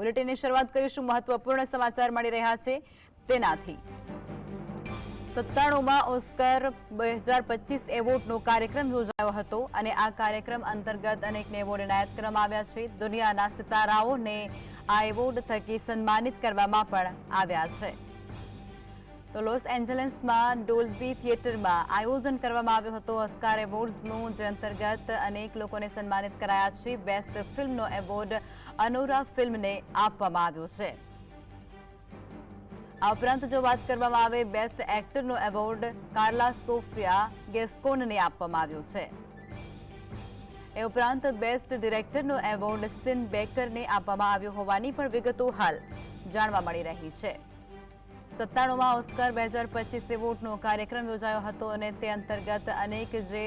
બુલેટિનની શરૂઆત કરીશું મહત્વપૂર્ણ સમાચાર મળી રહ્યા છે તેનાથી. સત્તાણુંમાં ઓસ્કર બે હજાર પચીસ એવોર્ડનો કાર્યક્રમ યોજાયો હતો અને આ કાર્યક્રમ અંતર્ગત અનેકને એવોર્ડ એનાયત કરવામાં આવ્યા છે. દુનિયાના સિતારાઓને આ એવોર્ડ થકી સન્માનિત કરવામાં પણ આવ્યા છે. તો લોસ એન્જલન્સમાં ડોલ્બી થિયેટરમાં આયોજન કરવામાં આવ્યો હતો. ઓસ્કાર એવોર્ડ્સનું જે અંતર્ગત અનેક લોકોને સન્માનિત કરાયા છે. બેસ્ટ ફિલ્મનો એવોર્ડ અનોરા ફિલ્મને આપવામાં આવ્યો છે. આ ઉપરાંત જો વાત કરવામાં આવે, બેસ્ટ એક્ટરનો એવોર્ડ કાર્લા સોફિયા ગેસ્કોનને આપવામાં આવ્યો છે. એ ઉપરાંત બેસ્ટ ડિરેક્ટરનો એવોર્ડ સિન બેકરને આપવામાં આવ્યો હોવાની પણ વિગતો હાલ જાણવા મળી રહી છે. સત્તાણુંમાં ઓસ્કર બે હજાર પચીસ એવોર્ડનો કાર્યક્રમ યોજાયો હતો અને તે અંતર્ગત અનેક જે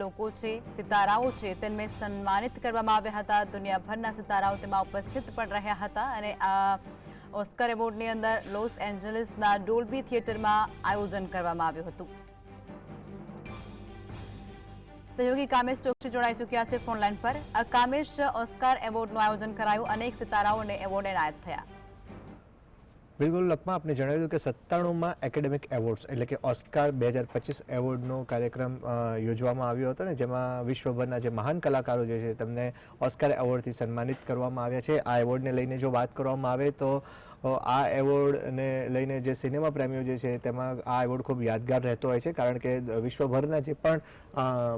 લોકો છે, સિતારાઓ છે, તેમને સન્માનિત કરવામાં આવ્યા હતા. દુનિયાભરના સિતારાઓ તેમાં ઉપસ્થિત પણ રહ્યા હતા અને આ ઓસ્કર એવોર્ડની અંદર લોસ એન્જલિસના ડોલ્બી થિયેટરમાં આયોજન કરવામાં આવ્યું હતું. સહયોગી કામેશ ચોકસી જોડાઈ ચૂક્યા છે ફોનલાઈન પર. કામેશ ઓસ્કાર એવોર્ડનું આયોજન કરાયું. અનેક સિતારાઓને એવોર્ડ એનાયત થયા. બિલકુલ લપમાં આપને જણાવ્યું કે સત્તાણુંમાં એકેડેમિક એવોર્ડ્સ, એટલે કે ઓસ્કાર બે હજાર પચીસ એવોર્ડનો કાર્યક્રમ યોજવામાં આવ્યો હતો ને, જેમાં વિશ્વભરના જે મહાન કલાકારો જે છે, તેમને ઓસ્કાર એવોર્ડથી સન્માનિત કરવામાં આવ્યા છે. આ એવોર્ડને લઈને જો વાત કરવામાં આવે તો આ એવોર્ડને લઈને જે સિનેમા પ્રેમીઓ જે છે, તેમાં આ એવોર્ડ ખૂબ યાદગાર રહેતો હોય છે, કારણ કે વિશ્વભરના જે પણ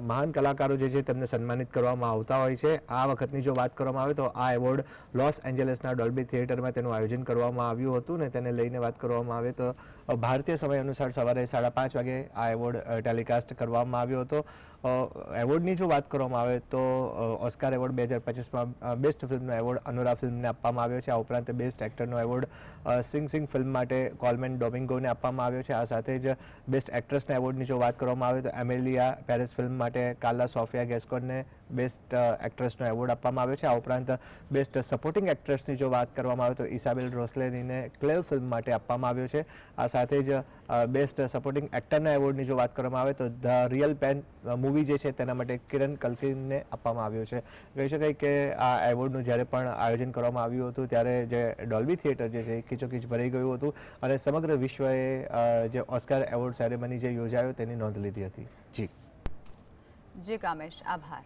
મહાન કલાકારો જે છે, તેમને સન્માનિત કરવામાં આવતા હોય છે. આ વખતની જો વાત કરવામાં આવે તો આ એવોર્ડ લોસ એન્જલસના ડોલ્બી થિયેટરમાં તેનું આયોજન કરવામાં આવ્યું હતું ને તેને લઈને વાત કરવામાં આવે તો ભારતીય સમય અનુસાર સવારે સાડા પાંચ વાગે આ એવોર્ડ ટેલિકાસ્ટ કરવામાં આવ્યો હતો. એવોર્ડની જો વાત કરવામાં આવે તો ઓસ્કાર એવોર્ડ બે હજાર પચીસમાં બેસ્ટ ફિલ્મનો એવોર્ડ અનુરા ફિલ્મને આપવામાં આવ્યો છે. આ ઉપરાંત બેસ્ટ એક્ટરનો એવોર્ડ સિંગ સિંગ ફિલ્મ માટે કોલમેન ડોમિંગોને આપવામાં આવ્યો છે. આ સાથે જ બેસ્ટ એક્ટ્રેસના એવોર્ડની જો વાત કરવામાં આવે તો એમેલિયા પેરિસ ફિલ્મ માટે કાલા સોફિયા ગેસ્કોનને બેસ્ટ એક્ટ્રેસનો એવોર્ડ આપવામાં આવ્યો છે. આ ઉપરાંત બેસ્ટ સપોર્ટિંગ એક્ટ્રેસની જો વાત કરવામાં આવે તો ઇસાબેલ રોસલેનીને ક્લેવ ફિલ્મ માટે આપવામાં આવ્યો છે. આ સાથે જ બેસ્ટ સપોર્ટિંગ એક્ટરના એવોર્ડની જો વાત કરવામાં આવે તો ધ રિયલ પેન મૂવી જે છે તેના માટે કિરણ કલ્કીને આપવામાં આવ્યો છે. કહી શકાય કે આ એવોર્ડનું જ્યારે પણ આયોજન કરવામાં આવ્યું હતું ત્યારે જે ડોલ્બી થિયેટર જે છે એ ભરાઈ ગયું હતું અને સમગ્ર વિશ્વએ જે ઓસ્કાર એવોર્ડ સેરેમની જે યોજાયો તેની નોંધ લીધી હતી. જી. જી કામેશ, આભાર.